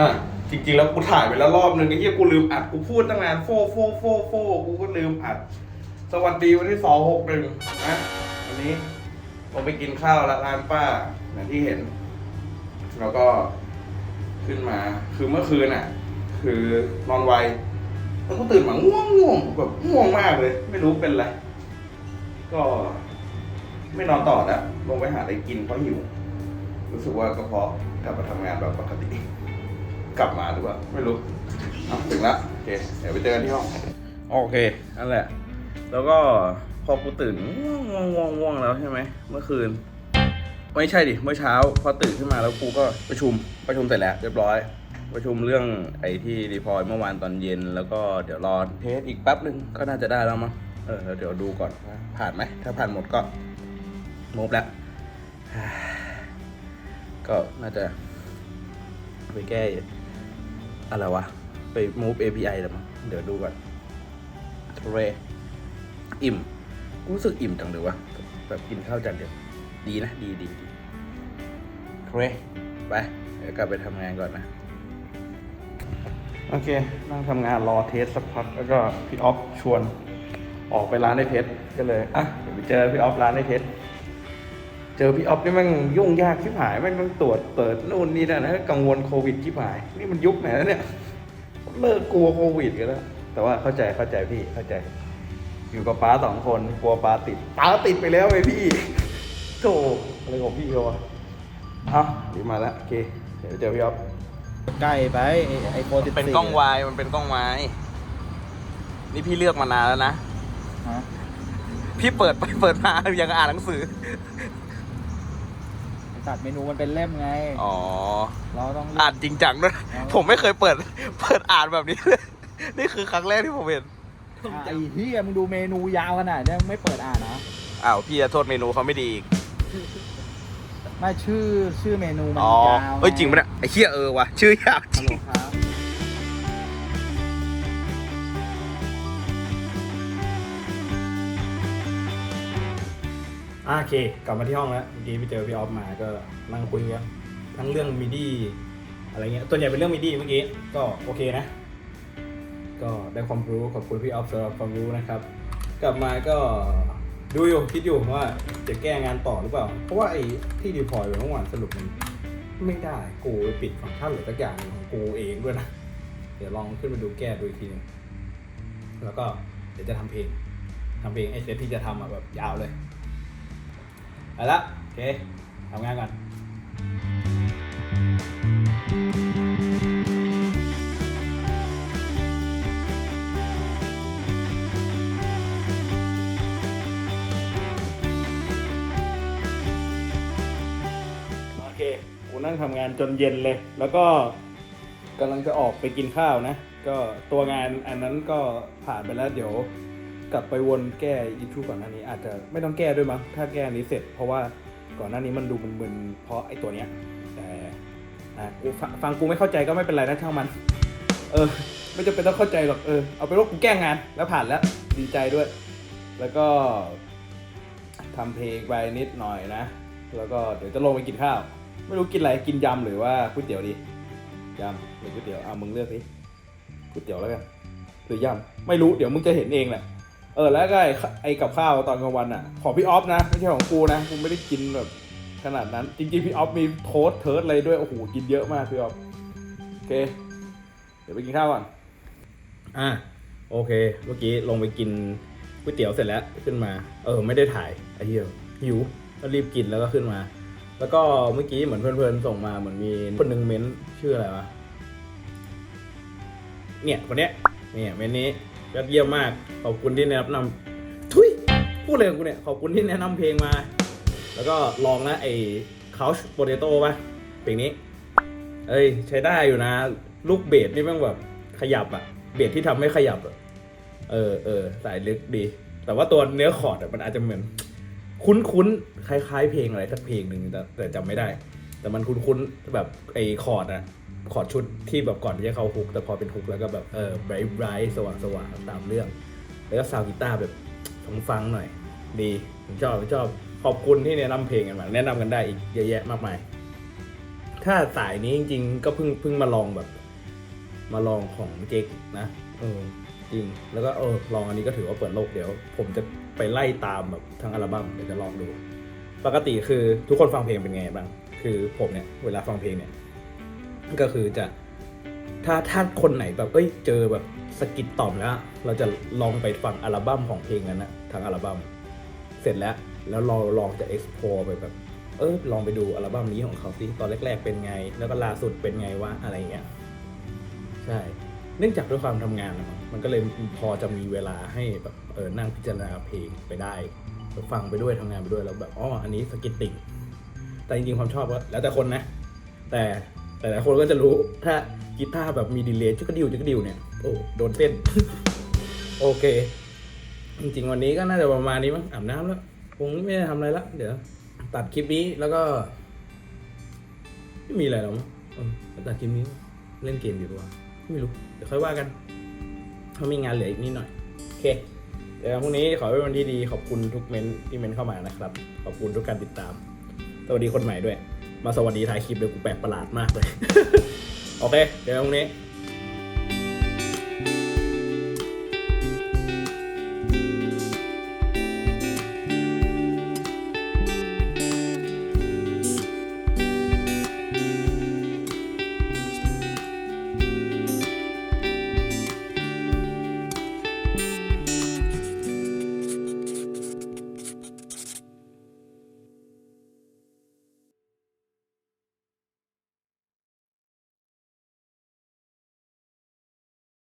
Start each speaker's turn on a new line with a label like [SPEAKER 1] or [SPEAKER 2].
[SPEAKER 1] อะจริงๆ แล้วกูถ่ายไปแล้วรอบนึงไอ้เหี้ยกูลืมอัดกูพูดตั้งนานโฟโฟโฟโฟกูก็ลืมอัด สวัสดีวันที่สองหกหนึ่งนะวันนี้ผมไปกินข้าวล้วร้านป้าอย่างที่เห็น แล้วก็ขึ้นมาคือเมื่อคืนอะ คือนอนไวแล้วก็ตื่นมาง่วงง่วงแบบง่วงมากเลย ไม่รู้เป็นอะไร ก็ ไม่นอนต่อแล้วลงไปหาอะไรกินเพราะหิว รู้สึกว่ากระเพาะกลับมาทำงานแบบปกติ กลับมาหรือเปล่าไม่รู้เอาถึงละโอเคเดี๋ยวไปเจอกันที่ห้องโอเคนั่นแหละ แล้วก็พอกูตื่นง่วงง่วงง่วงง่วงแล้วใช่ไหมเมื่อคืน ไม่ใช่ดิเมื่อเช้า พอตื่นขึ้นมาแล้วกูก็ประชุมประชุมเสร็จแล้วเรียบร้อย ประชุมเรื่องไอ้ที่รีพอร์ตเมื่อวานตอนเย็น แล้วก็เดี๋ยวรอเทสอีกแป๊บหนึ่งก็น่าจะได้แล้วมั้งเออแล้วเดี๋ยวดูก่อนว่าผ่านไหมถ้าผ่านหมดก็มูฟแล้วก็น่าจะไปแก้ อะไรวะ ไป move API แล้วมั้งเดี๋ยวดูก่อนเรอิ่ม รู้สึกอิ่มจังเลยวะ แบบกินข้าวจานเดียว ดีนะ ดีดีดีเรไปเดี๋ยวกลับไปทำงานก่อนนะ โอเค นั่งทำงานรอเทสสักพัก แล้วก็พี่ออฟชวน ออกไปร้านได้เพชรก็เลย อะ เดี๋ยวไปเจอพี่ออฟร้านได้เพชร เจอพี่ออฟนี่แมันยุ่งยากชิบหายแมันต้องตรวจเปิดนู่นนี่นั่นนะกังวลโควิดชิบหาย นี่มันยุคไหนแล้วเนี่ยเลิกกลัวโควิดกันแล้ว แต่ว่าเข้าใจเข้าใจพี่เข้าใจ อยู่กับป้าสองคนกลัวป้าติดป้าติดไปแล้วไงพี่โธ่อะไรของพี่เขาวะเอ้าดีมาแล้วโอเคเดี๋ยวเจอพี่ออฟ
[SPEAKER 2] ใกล้ไปไอโฟนติด
[SPEAKER 1] เป็นกล้องวายมันเป็นกล้องไม้นี่พี่เลือกมานานแล้วนะพี่เปิดไปเปิดมายังอ่านหนังสือ
[SPEAKER 2] ตัดเมนูมันเป็นเล่มไง
[SPEAKER 1] อ๋อ
[SPEAKER 2] เราต้อง
[SPEAKER 1] อ่านจริงจังด้วย
[SPEAKER 2] เอา
[SPEAKER 1] ผมไม่เคยเปิด เปิดอ่านแบบนี้เลย นี่คือครั้งแรกที่ผมเห็น
[SPEAKER 2] อะไอ้เฮียมึงดูเมนูยาวขนาดเนี้ยไม่เปิดอ่านนะ
[SPEAKER 1] อ้าวพี่จะโทษเมนูเขาไม่ดีอีก
[SPEAKER 2] ไม่ชื่อชื่อเมนูมัน
[SPEAKER 1] อ๋อยา
[SPEAKER 2] ว
[SPEAKER 1] เอ้ยจริงปะเนี่ยไอ้เหี้ยเออวะชื่อยากจ
[SPEAKER 2] ฮั
[SPEAKER 1] ริ
[SPEAKER 2] ล
[SPEAKER 1] ง
[SPEAKER 2] โอ
[SPEAKER 3] เค กลับมาที่ห้องแล้วเมื่อกี้ไปเจอพี่ออฟมาก็นั่งคุยกันทั้งเรื่องมิดี้อะไรเงี้ยตัวใหญ่เป็นเรื่องมิดี้เมื่อกี้ก็โอเคนะ ก็ได้ความรู้ขอบคุณพี่ออฟสำหรับความรู้นะครับ กลับมาก็ดูอยู่คิดอยู่ว่าจะแก้งานต่อหรือเปล่า เพราะว่าไอ้ที่ดีพอยเมื่อวานสรุปมันไม่ได้กูไปปิดฟังก์ชันหรือสักอย่างของกูเองด้วยนะ เดี๋ยวลองขึ้นมาดูแก้ดูอีกทีนึงแล้วก็เดี๋ยวจะทำเพลงทำเพลงไอ้เซตที่จะทำอะแบบยาวเลย ไปละโอเคทำงานก่อนโอเคกูนั่งทำงานจนเย็นเลย แล้วก็กำลังจะออกไปกินข้าวนะ ก็ตัวงานอันนั้นก็ผ่านไปแล้วเดี๋ยว กลับไปวนแก้อิชูก่อนหน้านี้ อาจจะไม่ต้องแก้ด้วยมั้งถ้าแก้นี้เสร็จ เพราะว่าก่อนหน้านี้มันดูมึนๆเพราะไอ้ตัวเนี้ยแต่อะกูฟังกูไม่เข้าใจก็ไม่เป็นไรนะช่างมัน เออ ไม่จำเป็นต้องเข้าใจหรอกเออเอาเป็นว่ากูแก้งานแล้วผ่านแล้วดีใจด้วย แล้วก็ทำเพลงไปนิดหน่อยนะ แล้วก็เดี๋ยวจะลงไปกินข้าว ไม่รู้กินอะไรกินยำหรือว่าก๋วยเตี๋ยวดียำหรือก๋วยเตี๋ยวอะมึงเลือกสิก๋วยเตี๋ยวแล้วกันหรือยำไม่รู้เดี๋ยวมึงจะเห็นเองแหละ เออแล้วก็ไอ้ไอกับข้าวตอนกลางวันอะ ของพี่ออฟนะไม่ใช่ของกูนะกูไม่ได้กินแบบขนาดนั้น จริงๆพี่ออฟมีโทสเทิร์ดอะไรด้วยโอ้โหกินเยอะมากพี่ออฟโอเค เดี๋ยวไปกินข้าวก่อนอะโอเค เมื่อกี้ลงไปกินก๋วยเตี๋ยวเสร็จแล้วขึ้นมา เออ ไม่ได้ถ่ายไอ้เหี้ยหิวก็รีบกินแล้วก็ขึ้นมา แล้วก็เมื่อกี้เหมือนเพื่อนๆส่งมาเหมือนมีคนหนึ่งเม้นชื่ออะไรวะเนี่ยคนเนี้ยเนี่ยเม้นนี้ ยอดเยี่ยมมาก ขอบคุณที่แนะนำทุยพูดเลยกูเนี่ยขอบคุณที่แนะนำเพลงมา แล้วก็ลองนะไอ้ Couch Potato ป่ะเพลงนี้ เอ้ย ใช้ได้อยู่นะ ลูกเบสนี่ม่งแบบขยับอะเบสที่ทำให้ขยับอะเออเออสายลึกดี แต่ว่าตัวเนื้อคอร์ดมันอาจจะเหมือน คุ้นๆ คล้ายๆ เพลงอะไรสักเพลงหนึ่งแต่แต่จำไม่ได้ แต่มันคุ้นๆ แบบไอ้คอร์ดอะ คอร์ดชุดที่แบบก่อนที่จะเข้าฮุก แต่พอเป็นฮุกแล้วก็แบบเออไบรท์ไบรท์สว่างสว่างๆตามเรื่อง แล้วก็ซาวด์กีตาร์แบบฟังๆหน่อย ดีผมชอบผมชอบขอบคุณที่แนะนำเพลงกันมาแนะนำกันได้อีกเยอะแยะมากมาย ถ้าสายนี้จริงๆ ก็เพิ่งเพิ่งมาลองแบบ มาลองของเจ๊กนะเออจริง แล้วก็เออลองอันนี้ก็ถือว่าเปิดโลกเดี๋ยว ผมจะไปไล่ตามแบบทั้งอัลบั้มเดี๋ยวจะลองดู ปกติคือทุกคนฟังเพลงเป็นไงบ้างคือผมเนี่ยเวลาฟังเพลงเนี่ย ก็คือจะถ้าถ้าคนไหนแบบเอ้ยเจอแบบสกิดต่อมแล้ว เราจะลองไปฟังอัลบั้มของเพลงนั้นนะทั้งอัลบั้มเสร็จแล้วแล้วเราลองจะ explore ไปแบบเออลองไปดูอัลบั้มนี้ของเขาสิตอนแรก ๆ เป็นไง แล้วก็ล่าสุดเป็นไงวะอะไรเงี้ยใช่เนื่องจากด้วยความทำงานนะมันก็เลยพอจะมีเวลาให้แบบเออนั่งพิจารณาเพลงไปได้ฟังไปด้วยทำงานไปด้วยแล้วแบบอ๋ออันนี้สกิตติ่งแต่จริงๆความชอบก็แล้วแต่คนนะ แต่ หลายๆคนก็จะรู้ถ้ากีตาร์แบบมีดีเลย์จุกกระดิวจุกกระดิวเนี่ยโอ้โดนเส้น โอเค จริงๆวันนี้ก็น่าจะประมาณนี้มั้งอาบน้ำแล้วคงไม่ได้ทำอะไรละเดี๋ยว ตัดคลิปนี้แล้วก็ไม่มีอะไรหรอกมั้งตัดคลิปนี้เล่นเกมอยู่ปะวะไม่รู้เดี๋ยวค่อยว่ากันเขามีงานเหลืออีกนิดหน่อยโอเคเดี๋ยวพรุ่งนี้ขอให้เป็นวันที่ดีขอบคุณทุกเมนที่เมนเข้ามานะครับ ขอบคุณทุกการติดตามสวัสดีคนใหม่ด้วย มาสวัสดีท้ายคลิปเลยกูแปลกประหลาดมากเลย โอเค เดี๋ยวตรงนี้